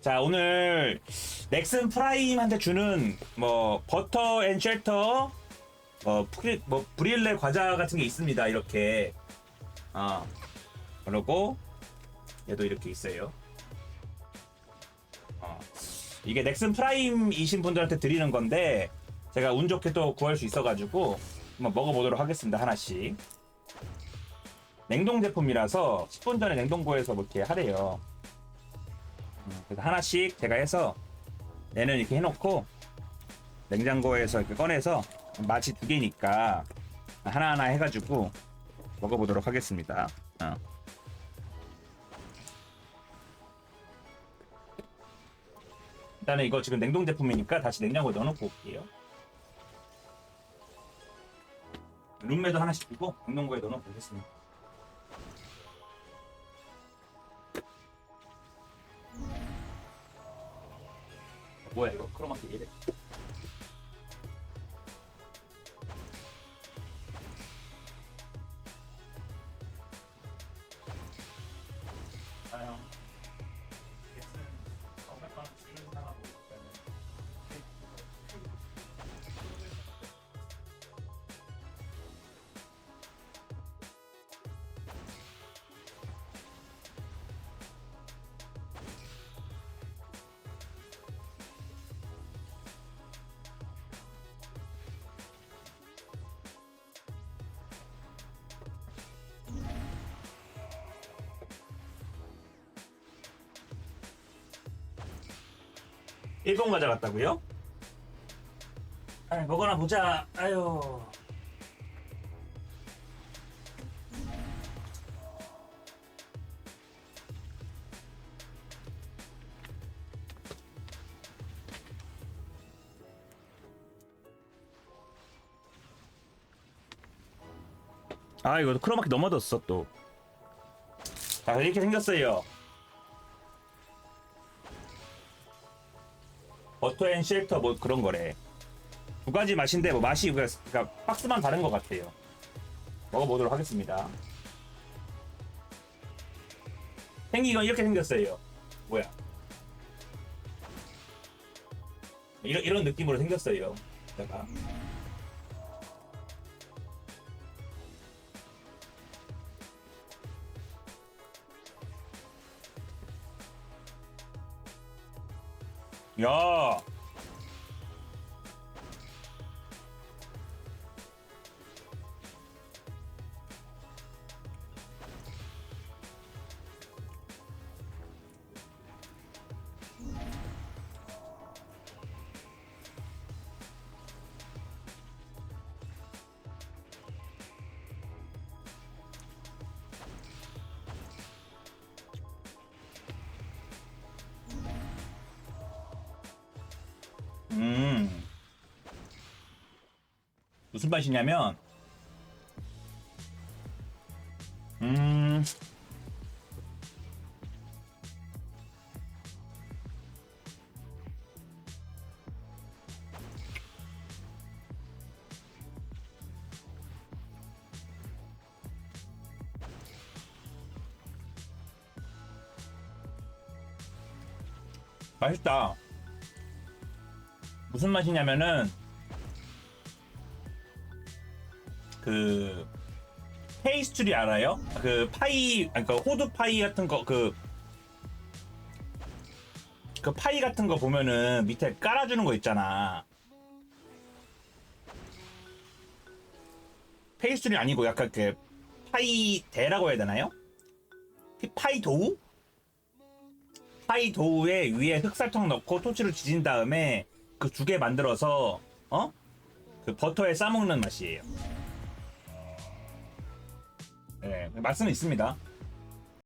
자 오늘 넥슨 프라임한테 주는 뭐 버터 앤 쉘터 뭐, 프리, 뭐 브릴레 과자 같은 게 있습니다 이렇게. 아 그리고 얘도 이렇게 있어요. 어. 이게 넥슨 프라임이신 분들한테 드리는 건데 제가 운 좋게 또 구할 수 있어가지고 한번 먹어보도록 하겠습니다 하나씩. 냉동 제품이라서 10분 전에 냉동고에서 뭐 이렇게 하래요. 음, 그래서 하나씩 제가 해서 얘는 이렇게 해놓고 냉장고에서 이렇게 꺼내서 맛이 두 개니까 하나하나 해가지고 먹어보도록 하겠습니다. 어. 일단은 이거 지금 냉동 제품이니까 다시 냉장고에 넣어놓고 올게요. 룸메도 하나씩 주고 냉동고에 넣어놓고 오겠습니다. 뭐야 이거? 크로마키 이래? 아형 일본 과자 같다고요? 아 먹어나 보자. 아유. 아 이거 크로마키 넘어졌어 또. 자 이렇게 생겼어요. 버터 앤 쉘터 뭐 그런 거래. 두 가지 맛인데 뭐 맛이 그러니까 박스만 다른 것 같아요. 먹어보도록 하겠습니다. 생긴 건 이렇게 생겼어요. 뭐야? 이런 이런 느낌으로 생겼어요. 제가. 야. 무슨 맛이냐면, 음, 맛있다. 무슨 맛이냐면은 그 페이스트리 알아요? 그 파이 아니 그 호두 파이 같은 거그그 파이 같은 거 보면은 밑에 깔아주는 거 있잖아. 페이스트리 아니고 약간 그 파이 대라고 해야 되나요? 파이 도우? 파이 도우에 위에 흑설탕 넣고 토치를 지진 다음에 그 두 개 만들어서 어? 그 버터에 싸먹는 맛이에요. 네, 맛은 있습니다.